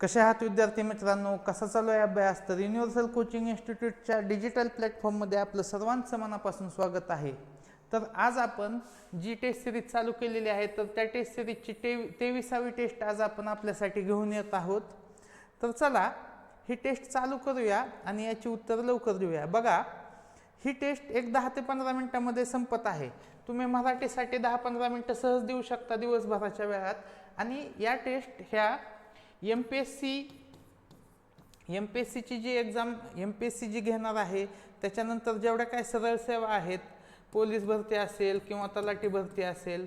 कसे आहात विद्यार्थी मित्रांनो? कसा चालू आहे अभ्यास? तर युनिव्हर्सल कोचिंग इन्स्टिट्यूटच्या डिजिटल प्लॅटफॉर्ममध्ये आपलं सर्वांचं मनापासून स्वागत आहे. तर आज आपण जी टेस्ट सिरीज चालू केलेली आहे तर त्या टेस्ट सिरीजची टे तेविसावी टेस्ट आज आपण आपल्यासाठी घेऊन येत आहोत. तर चला ही टेस्ट चालू करूया आणि याची उत्तरं लवकर देऊया. बघा ही टेस्ट एक दहा ते पंधरा मिनटामध्ये संपत आहे. तुम्ही मराठीसाठी दहा पंधरा मिनटं सहज देऊ शकता दिवसभराच्या वेळात. आणि या टेस्ट ह्या M P S C M P S सीची जी exam M P S C जी घेणार आहे त्याच्यानंतर जेवढ्या काय सरळ सेवा आहेत पोलीस भरती असेल किंवा तलाठी भरती असेल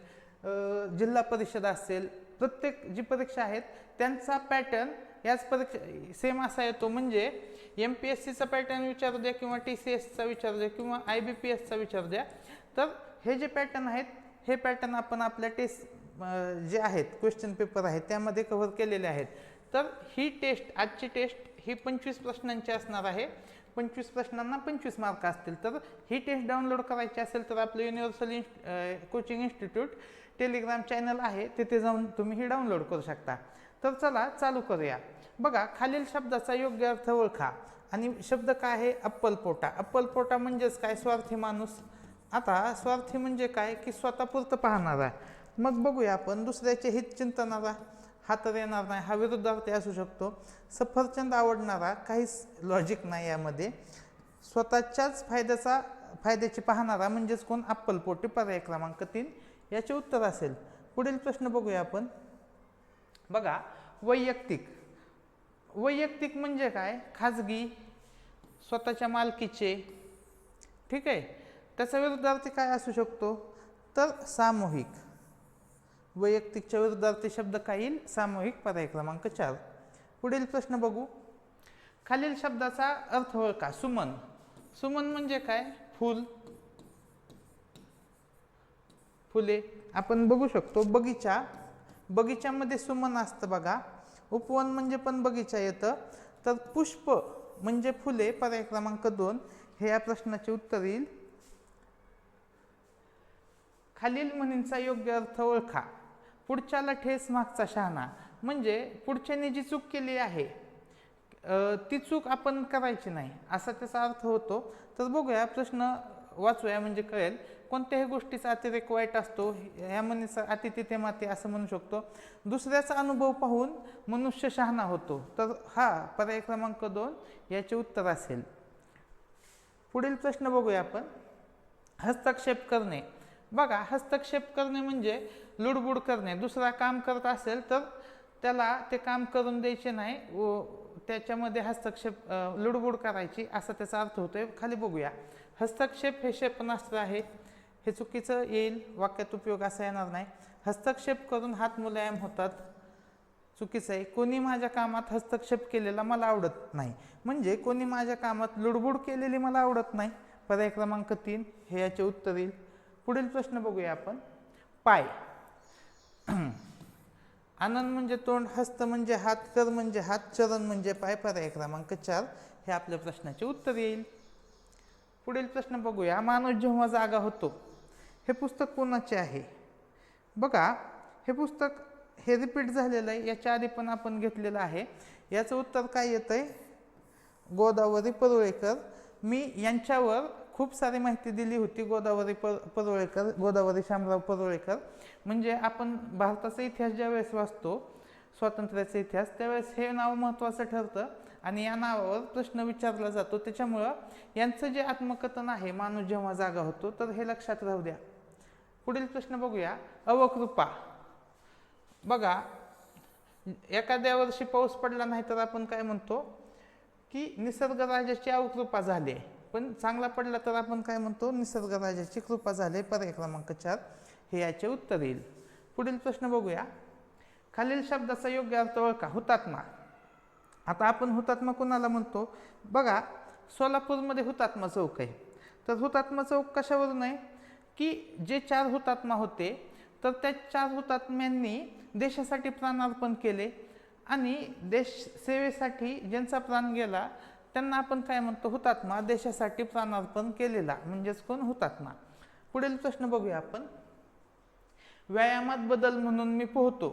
जिल्हा परिषद असेल प्रत्येक जी परीक्षा आहेत त्यांचा पॅटर्न याच परीक्षा सेम असा येतो. म्हणजे एम पी एस सीचा पॅटर्न विचारू द्या किंवा टी सी एसचा विचारू द्या किंवा आय बी पी एसचा विचारू द्या. तर हे जे पॅटर्न आहेत हे पॅटर्न आपण आपल्या टेस्ट जे आहेत क्वेश्चन पेपर आहेत त्यामध्ये कव्हर केलेले आहेत. तर ही टेस्ट आजची टेस्ट ही पंचवीस प्रश्नांची असणार आहे. पंचवीस प्रश्नांना पंचवीस मार्क असतील. तर ही टेस्ट डाउनलोड करायची असेल तर आपलं universal inst coaching institute Telegram channel आहे. तिथे जाऊन तुम्ही ही डाउनलोड करू शकता. तर चला चालू करूया. बघा खालील शब्दाचा योग्य अर्थ ओळखा. आणि शब्द काय आहे? अप्पलपोटा. अप्पलपोटा म्हणजेच काय? स्वार्थी माणूस. आता स्वार्थी म्हणजे काय? की स्वतःपुरतं पाहणारा मग बघूया आपण दुसऱ्याचे हित चिंतनारा हा तर येणार नाही. हा विरुद्धार्थी असू शकतो. सफरचंद आवडणारा काहीच लॉजिक नाही यामध्ये. स्वतःच्याच फायद्याचा फायद्याची पाहणारा म्हणजेच कोण? अप्पलपोटी पर्याय क्रमांक तीन. याचे उत्तर असेल. पुढील प्रश्न बघूया आपण. बघा वैयक्तिक. वैयक्तिक म्हणजे काय? खाजगी स्वतःच्या मालकीचे. ठीक आहे? त्याचा विरुद्धार्थी काय असू शकतो? तर सामूहिक. वैयक्तिकच्या विरुद्धार्थी शब्द काय येईल? सामूहिक पर्याय क्रमांक चार. पुढील प्रश्न बघू. खालील शब्दाचा अर्थ ओळखा सुमन. सुमन म्हणजे काय? फूल. फुले. आपण बघू शकतो बगीचा. बगीच्यामध्ये सुमन असतं बघा. उपवन म्हणजे पण बगीचा येतं. तर पुष्प म्हणजे फुले पर्याय क्रमांक दोन. हे या प्रश्नाचे उत्तर येईल. खालील म्हणींचा योग्य अर्थ ओळखा. पुढच्याला ठेस मागचा शहाणा. म्हणजे पुढच्याने जी चूक केली आहे ती चूक आपण करायची नाही असा त्याचा अर्थ होतो. तर बघूया प्रश्न वाचूया म्हणजे कळेल. कोणत्याही गोष्टीचा अतिरेक वाईट असतो ह्या म्हणीचा अति तिथे माते असं म्हणू शकतो. दुसऱ्याचा अनुभव पाहून मनुष्य शहाणा होतो. तर हा पर्याय क्रमांक दोन याचे उत्तर असेल. पुढील प्रश्न बघूया आपण. हस्तक्षेप करणे. बघा हस्तक्षेप करणे म्हणजे लुडबुड करणे. दुसरा काम करत असेल तर त्याला ते काम करून द्यायचे नाही. व त्याच्यामध्ये हस्तक्षेप लुडबुड करायची असा त्याचा अर्थ होतोय. खाली बघूया. हस्तक्षेप हे क्षेपणास्त्र आहे. हे चुकीचं येईल. वाक्यात उपयोग असा येणार नाही. हस्तक्षेप करून हात मुलायम होतात. चुकीचं आहे. कोणी माझ्या कामात हस्तक्षेप केलेला मला आवडत नाही. म्हणजे कोणी माझ्या कामात लुडबुड केलेली मला आवडत नाही. पर्याय क्रमांक तीन. हे याचे उत्तर येईल. पुढील प्रश्न बघूया आपण. पाय. आनंद म्हणजे तोंड हस्त म्हणजे हात कर म्हणजे हात चरण म्हणजे पाय पर्याय क्रमांक चार. हे आपल्या प्रश्नाचे उत्तर येईल. पुढील प्रश्न बघूया. माणूस जेव्हा जागा होतो हे पुस्तक कोणाचे आहे? बघा हे पुस्तक हे रिपीट झालेलं आहे. याच्या आधी पण आपण घेतलेलं आहे. याचं उत्तर काय येतं आहे गोदावरी परुळेकर. मी यांच्यावर खूप सारी माहिती दिली होती गोदावरी पर परुळेकर गोदावरी शामराव परुळेकर म्हणजे आपण भारताचा इतिहास ज्यावेळेस वाचतो स्वातंत्र्याचा इतिहास त्यावेळेस हे नाव महत्त्वाचं ठरतं आणि या नावावर प्रश्न विचारला जातो. त्याच्यामुळं यांचं जे आत्मकथन आहे माणूस जेव्हा जागा होतो तर हे लक्षात राहू द्या. पुढील प्रश्न बघूया. अवकृपा बघा एखाद्या वर्षी पाऊस पडला नाही तर आपण काय म्हणतो? की निसर्गराजाची अवकृपा झाली आहे. पण चांगला पडला तर आपण काय म्हणतो निसर्गराजाची कृपा झाले पर्याय क्रमांक चार. हे याचे उत्तर येईल. पुढील प्रश्न बघूया. खालील शब्दाचा योग्य अर्थ ओळखा. हुतात्मा. आता आपण हुतात्मा कोणाला म्हणतो? बघा सोलापूरमध्ये हुतात्मा चौक आहे. तर हुतात्मा चौक कशावरून आहे? की जे चार हुतात्मा होते तर त्या चार हुतात्म्यांनी देशासाठी प्राणार्पण केले आणि देश सेवेसाठी ज्यांचा प्राण गेला त्यांना आपण काय म्हणतो हुतात्मा देशासाठी प्राणार्पण केलेला म्हणजेच कोण? हुतात्मा पुढील प्रश्न बघूया आपण. व्यायामात बदल म्हणून मी पोहतो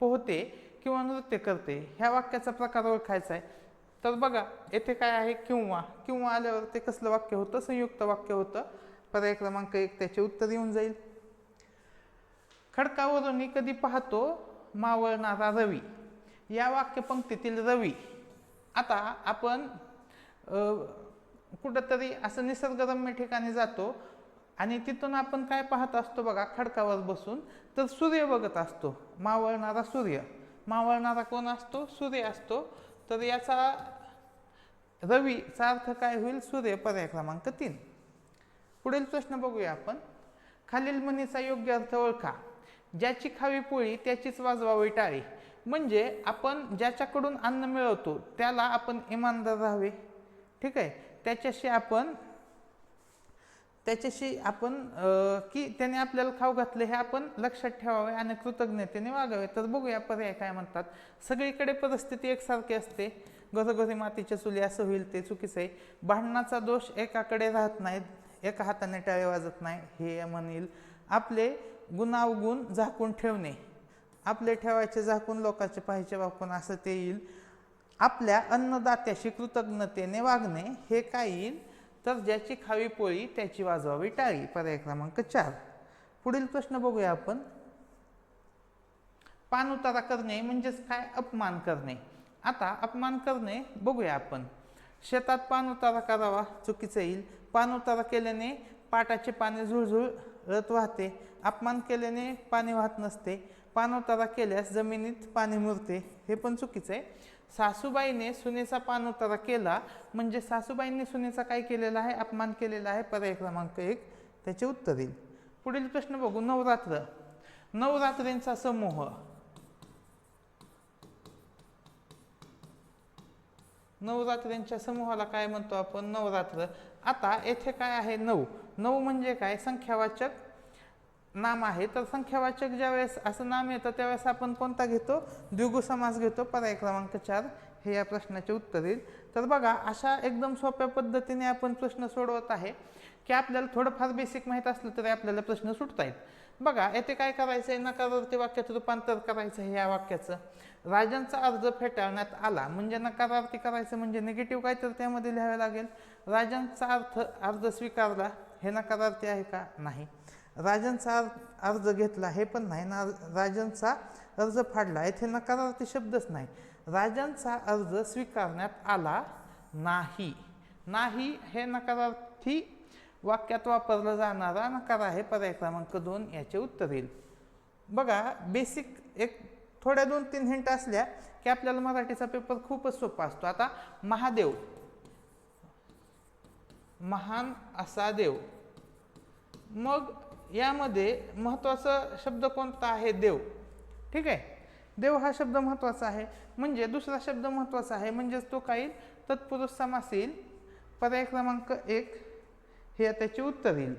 पोहते किंवा नृत्य करते ह्या वाक्याचा प्रकार ओळखायचा आहे तर बघा येथे काय आहे? किंवा किंवा आल्यावर ते कसलं वाक्य होतं? संयुक्त वाक्य होतं. पर्याय क्रमांक एक त्याचे उत्तर येऊन जाईल. खडकावरून कधी पाहतो मावळणारा रवी. या वाक्यपंक्तीतील रवी. आता आपण कुठंतरी असं निसर्गरम्य ठिकाणी जातो आणि तिथून आपण काय पाहत असतो बघा खडकावर बसून तर सूर्य बघत असतो. मावळणारा सूर्य. मावळणारा कोण असतो? सूर्य असतो. तर याचा रवीचा अर्थ काय होईल? सूर्य पर्याय क्रमांक तीन. पुढील प्रश्न बघूया आपण. खालील म्हणीचा योग्य अर्थ ओळखा. ज्याची खावी पोळी त्याचीच वाजवावी टाळी. म्हणजे आपण ज्याच्याकडून अन्न मिळवतो त्याला आपण इमानदार राहावे. ठीक आहे? त्याच्याशी आपण त्याच्याशी आपण की त्याने आपल्याला खाऊ घातलं हे आपण लक्षात ठेवावे आणि कृतज्ञतेने वागावे. तर बघूया पर्याय काय म्हणतात. सगळीकडे परिस्थिती एकसारखी असते. घरोघरी मातीच्या चुली असं होईल ते चुकीचं आहे. भांडणाचा दोष एकाकडे राहत नाहीत एका हाताने टाळे वाजत नाही हे म्हणील. आपले गुणावगुण झाकून ठेवणे. आपले ठेवायचे झाकून लोकांचे पाहायचे वाकून असं ते येईल. आपल्या अन्नदात्याशी कृतज्ञतेने वागणे हे काय येईल? तर ज्याची खावी पोळी त्याची वाजवावी टाळी. पर्याय क्रमांक चार. पुढील प्रश्न बघूया आपण. पानउतारा करणे म्हणजेच काय? अपमान करणे. आता अपमान करणे बघूया आपण. शेतात पानउतारा करावा चुकीचं येईल. पानउतारा केल्याने पाटाचे पाने झुळझुळत वाहते. अपमान केल्याने पाणी वाहत नसते. पानउतारा केल्यास जमिनीत पाणी मुरते. हे पण चुकीचं आहे. सासूबाईने सुनेचा पान उतारा केला. म्हणजे सासूबाईंनी सुनेचा काय केलेला आहे? अपमान केलेला आहे? पर्याय क्रमांक एक. त्याचे उत्तर येईल. पुढील प्रश्न बघू. नवरात्र. नवरात्रींचा समूह. नवरात्रींच्या समूहाला काय म्हणतो आपण? नवरात्र. आता येथे काय आहे? नऊ. नऊ म्हणजे काय? संख्यावाचक नाम आहे तर संख्यावाचक ज्यावेळेस असं नाम येतं त्यावेळेस आपण कोणता घेतो? द्विगु समास घेतो. पर्याय क्रमांक चार. हे या प्रश्नाचे उत्तर येईल. तर बघा अशा एकदम सोप्या पद्धतीने आपण प्रश्न सोडवत आहे की आपल्याला थोडंफार बेसिक माहीत असलं तरी आपल्याला प्रश्न सुटता येत बघा येथे काय करायचं आहे नकारार्थी वाक्यात रूपांतर करायचं आहे या वाक्याचं. राजांचा अर्ज फेटाळण्यात आला. म्हणजे नकारार्थी करायचं म्हणजे निगेटिव्ह काय तर त्यामध्ये लिहावं लागेल. राजांचा अर्थ अर्ज स्वीकारला. हे नकारार्थी आहे का? नाही. राजांचा अर्- अर्ज घेतला हे पण नाही ना राजांचा अर्ज फाडला. येथे नकारार्थी शब्दच नाही. राजांचा अर्ज स्वीकारण्यात आला नाही. नाही हे नकारार्थी वाक्यात वापरला जाणारा नकार आहे. पर्याय क्रमांक दोन याचे उत्तर येईल. बघा बेसिक एक थोड्या दोन तीन हिंट असल्या की आपल्याला मराठीचा पेपर खूपच सोपा असतो. आता महादेव. महान असा देव. मग यामध्ये महत्त्वाचा शब्द कोणता आहे? देव. ठीक आहे? देव हा शब्द महत्त्वाचा आहे. म्हणजे दुसरा शब्द महत्त्वाचा आहे म्हणजेच तो काही तत्पुरुष समास येईल. पर्याय क्रमांक एक हे त्याचे उत्तर येईल.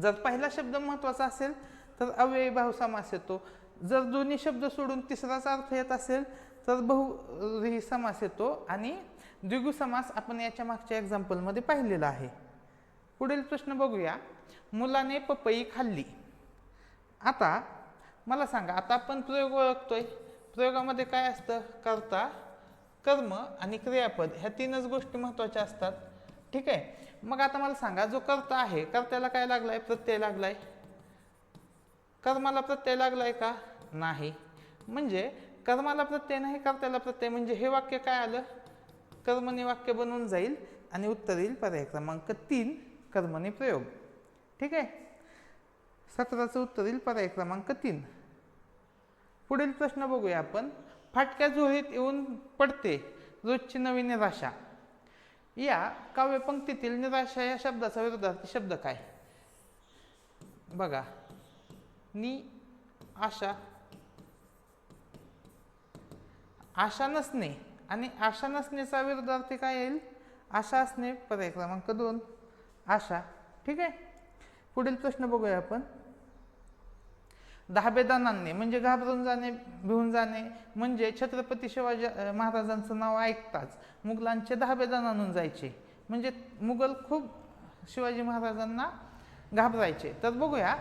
जर पहिला शब्द महत्त्वाचा असेल तर अव्ययी भाव समास येतो. जर दोन्ही शब्द सोडून तिसराच अर्थ येत असेल तर बहुव्रीही समास येतो. आणि द्विगु समास आपण याच्या मागच्या एक्झाम्पलमध्ये पाहिलेला आहे. पुढील प्रश्न बघूया. मुलाने पपई खाल्ली. आता मला सांगा आता आपण प्रयोग ओळखतोय. प्रयोगामध्ये काय असतं? कर्ता कर्म आणि क्रियापद ह्या तीनच गोष्टी महत्त्वाच्या असतात. ठीक आहे? मग आता मला सांगा जो कर्ता आहे कर्त्याला काय लागलाय? प्रत्यय लागलाय. कर्माला प्रत्यय लागलाय का? नाही. म्हणजे कर्माला प्रत्यय नाही कर्त्याला प्रत्यय. म्हणजे हे वाक्य काय आलं? कर्मने वाक्य बनवून जाईल आणि उत्तर येईल पर्याय क्रमांक तीन. कर्मणी प्रयोग. ठीक आहे? सतराचं उत्तरील पर्याय क्रमांक तीन. पुढील प्रश्न बघूया आपण. फाटक्या झोळीत येऊन पडते रोजची नवी निराशा. या काव्यपंक्तीतील निराशा या शब्दाचा विरोधार्थी शब्द काय? बघा. नि आशा. आशा नसणे आणि आशा नसण्याचा विरोधार्थी काय येईल? आशा असणे पर्याय क्रमांक दोन. आशा ठीक आहे? पुढील प्रश्न बघूया आपण. दहाबेदानांनी म्हणजे घाबरून जाणे भिवून जाणे म्हणजे छत्रपती शिवाजी महाराजांचं नाव ऐकताच मुघलांचे दहाबेदान आणून जायचे. म्हणजे मुघल खूप शिवाजी महाराजांना घाबरायचे. तर बघूया.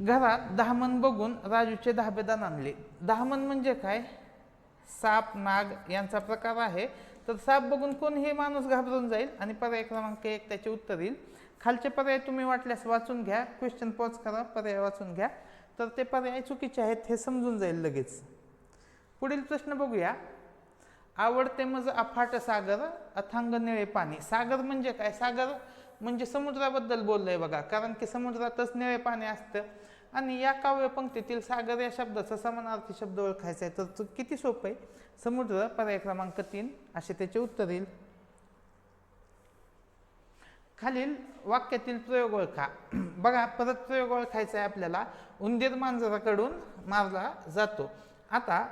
घरात दहामन बघून राजूचे दहाबेदान आणले. दहामन म्हणजे काय? साप नाग यांचा प्रकार आहे. तर साप बघून कोणीही माणूस घाबरून जाईल? आणि पर्याय क्रमांक एक त्याचे उत्तर येईल. खालचे पर्याय तुम्ही वाटल्यास वाचून घ्या. क्वेश्चन पॉज करा. पर्याय वाचून घ्या. तर ते पर्याय चुकीचे आहेत हे समजून जाईल लगेच. पुढील प्रश्न बघूया. आवडते मज अफाट सागर अथांग निळे पाणी. सागर म्हणजे काय? सागर म्हणजे समुद्राबद्दल बोललंय बघा. कारण की समुद्रातच निळे पाणी असतं. आणि या काव्य पंक्तीतील सागर या शब्दाचा समानार्थी शब्द ओळखायचा आहे. तर तो किती सोपं आहे? समुद्र पर्याय क्रमांक तीन. असे त्याचे उत्तर येईल. खालील वाक्यातील प्रयोग ओळखा. बघा परत प्रयोग ओळखायचा आहे आपल्याला. उंदीर मांजराकडून मारला जातो. आता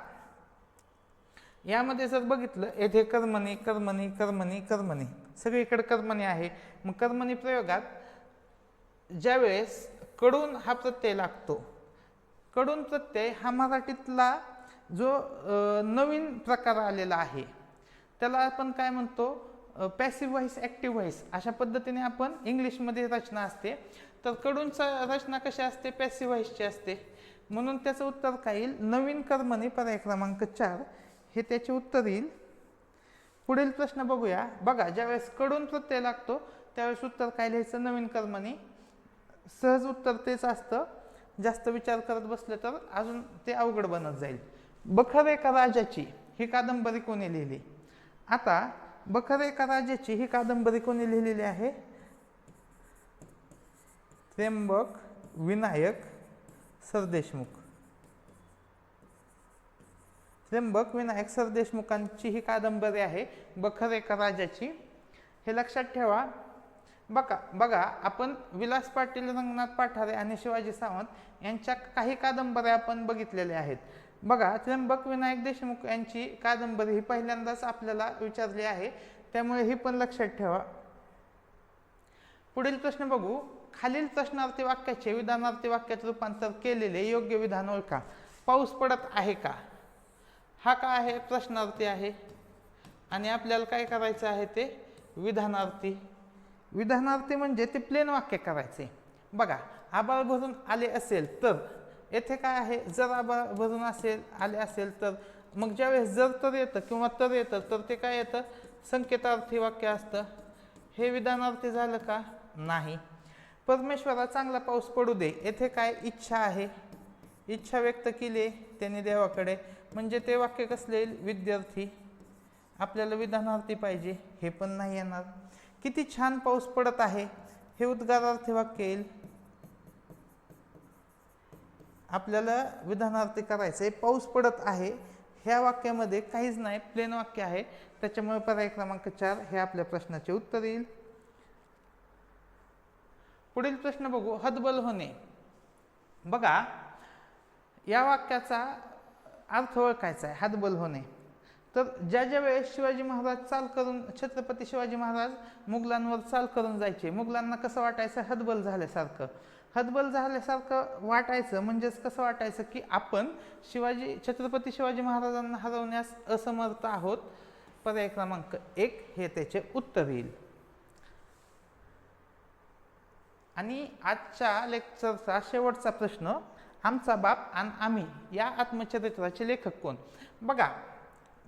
यामध्ये जर बघितलं येथे कर्मणी कर्मणी कर्मणी कर्मणी. सगळीकडे कर्मणी आहे. मग कर्मणी प्रयोगात ज्यावेळेस कडून हा प्रत्यय लागतो. कडून प्रत्यय हा मराठीतला जो नवीन प्रकार आलेला आहे. त्याला आपण काय म्हणतो? पॅसिव्ह व्हॉइस ॲक्टिव्ह व्हॉइस अशा पद्धतीने आपण इंग्लिशमध्ये रचना असते. तर कडूनचा रचना कशी असते? पॅसिव्ह व्हॉइसची असते. म्हणून त्याचं उत्तर काय येईल? नवीन कर्मणी पर्याय क्रमांक चार. हे त्याचे उत्तर येईल. पुढील प्रश्न बघूया. बघा ज्यावेळेस कडून प्रत्यय लागतो त्यावेळेस उत्तर काय लिहायचं? नवीन कर्मणी सहज उत्तर तेच असतं. जास्त विचार करत बसले तर अजून ते अवघड बनत जाईल. बखर एका राजाची ही कादंबरी कोणी लिहिली? आता बखर एका राजाची ही कादंबरी कोणी लिहिलेली आहे? त्र्यंबक विनायक सरदेशमुख. त्र्यंबक विनायक सरदेशमुखांची ही कादंबरी आहे बखर एका राजाची. हे लक्षात ठेवा बघा बघा आपण विलास पाटील रंगनाथ पाठारे आणि शिवाजी सावंत यांच्या काही कादंबऱ्या आपण बघितलेल्या आहेत. बघा त्र्यंबक विनायक देशमुख यांची कादंबरी ही पहिल्यांदाच आपल्याला विचारली आहे. त्यामुळे ही पण लक्षात ठेवा. पुढील प्रश्न बघू. खालील प्रश्नार्थी वाक्याचे विधानार्थी वाक्यात रूपांतर केलेले योग्य विधान ओळखा. पाऊस पडत आहे का? हा का आहे? प्रश्नार्थी आहे. आणि आपल्याला काय करायचं आहे ते? विधानार्थी. विधानार्थी म्हणजे ते प्लेन वाक्य करायचे. बघा आबाळ भरून आले असेल तर येथे काय आहे? जर आबाळ भरून असेल आले असेल तर मग ज्यावेळेस जर तर येतं किंवा तर येतं तर ते काय येतं? संकेतार्थी वाक्य असतं. हे विधानार्थी झालं का? नाही. परमेश्वरा चांगला पाऊस पडू दे. येथे काय इच्छा आहे? इच्छा व्यक्त केली त्याने देवाकडे. म्हणजे ते वाक्य कसले? येईल विद्यार्थी. आपल्याला विधानार्थी पाहिजे. हे पण नाही येणार. किती छान पाऊस पडत आहे. हे उद्गारार्थी वाक्य येईल. आपल्याला विधानार्थी करायचं आहे पाऊस पडत आहे. ह्या वाक्यामध्ये काहीच नाही. प्लेन वाक्य आहे. त्याच्यामुळे पर्याय क्रमांक चार हे आपल्या प्रश्नाचे उत्तर येईल. पुढील प्रश्न बघू. हतबल होणे. बघा या वाक्याचा अर्थ ओळखायचा आहे. हदबल होणे. तर ज्या ज्या वेळेस शिवाजी महाराज चाल करून छत्रपती शिवाजी महाराज मुघलांवर चाल करून जायचे मुघलांना कसं वाटायचं? हदबल झाल्यासारखं. हदबल झाल्यासारखं वाटायचं म्हणजेच कसं वाटायचं की आपण शिवाजी छत्रपती शिवाजी महाराजांना हरवण्यास असमर्थ आहोत. पर्याय क्रमांक एक हे त्याचे उत्तर येईल. आणि आजच्या लेक्चरचा शेवटचा प्रश्न आमचा बाप आणि आम्ही या आत्मचरित्राचे लेखक कोण? बघा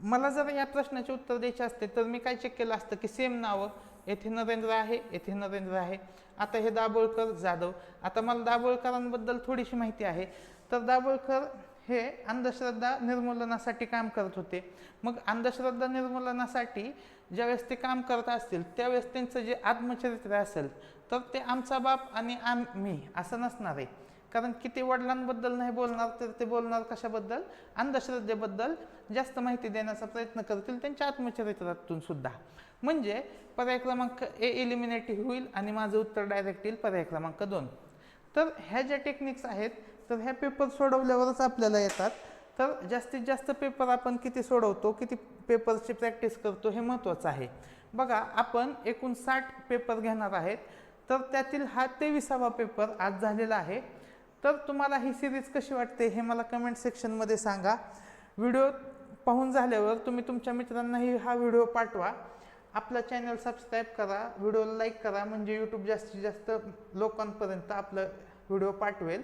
मला जर या प्रश्नाचे उत्तर द्यायचे असते तर मी काय चेक केलं असतं की सेम नावं येथे नरेंद्र आहे येथे नरेंद्र आहे. आता हे दाभोळकर जाधव. आता मला दाभोळकरांबद्दल थोडीशी माहिती आहे. तर दाभोळकर हे अंधश्रद्धा निर्मूलनासाठी काम करत होते. मग अंधश्रद्धा निर्मूलनासाठी ज्यावेळेस ते काम करत असतील त्यावेळेस त्यांचं जे आत्मचरित्र असेल तर ते आमचा बाप आणि आम्ही असं नसणार आहे. कारण किती वडिलांबद्दल नाही बोलणार तर ते बोलणार कशाबद्दल? अंधश्रद्धेबद्दल जास्त माहिती देण्याचा प्रयत्न करतील त्यांच्या आत्मचरित्रातून सुद्धा. म्हणजे पर्याय क्रमांक ए इलिमिनेटिव्ह होईल आणि माझं उत्तर डायरेक्ट येईल पर्याय क्रमांक दोन. तर ह्या ज्या टेक्निक्स आहेत तर ह्या पेपर सोडवल्यावरच आपल्याला येतात. तर जास्तीत जास्त पेपर आपण किती सोडवतो किती पेपरची प्रॅक्टिस करतो हे महत्त्वाचं आहे. बघा आपण एकूण साठ पेपर घेणार आहेत. तर त्यातील हा तेविसावा पेपर आज झालेला आहे. तर तुम्हाला ही सिरीज कशी वाटते हे मला कमेंट सेक्शनमध्ये सांगा. व्हिडिओ पाहून झाल्यावर तुम्ही तुमच्या मित्रांनाही हा व्हिडिओ पाठवा. आपला चॅनल सबस्क्राईब करा व्हिडिओला लाईक करा म्हणजे यूट्यूब जास्तीत जास्त लोकांपर्यंत आपलं व्हिडिओ पाठवेल.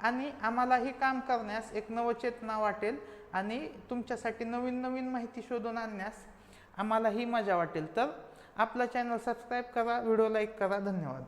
आणि आम्हालाही काम करण्यास एक नवचेतना वाटेल आणि तुमच्यासाठी नवीन नवीन माहिती शोधून आणण्यास आम्हालाही मजा वाटेल. तर आपलं चॅनल सबस्क्राईब करा व्हिडिओ लाईक करा. धन्यवाद.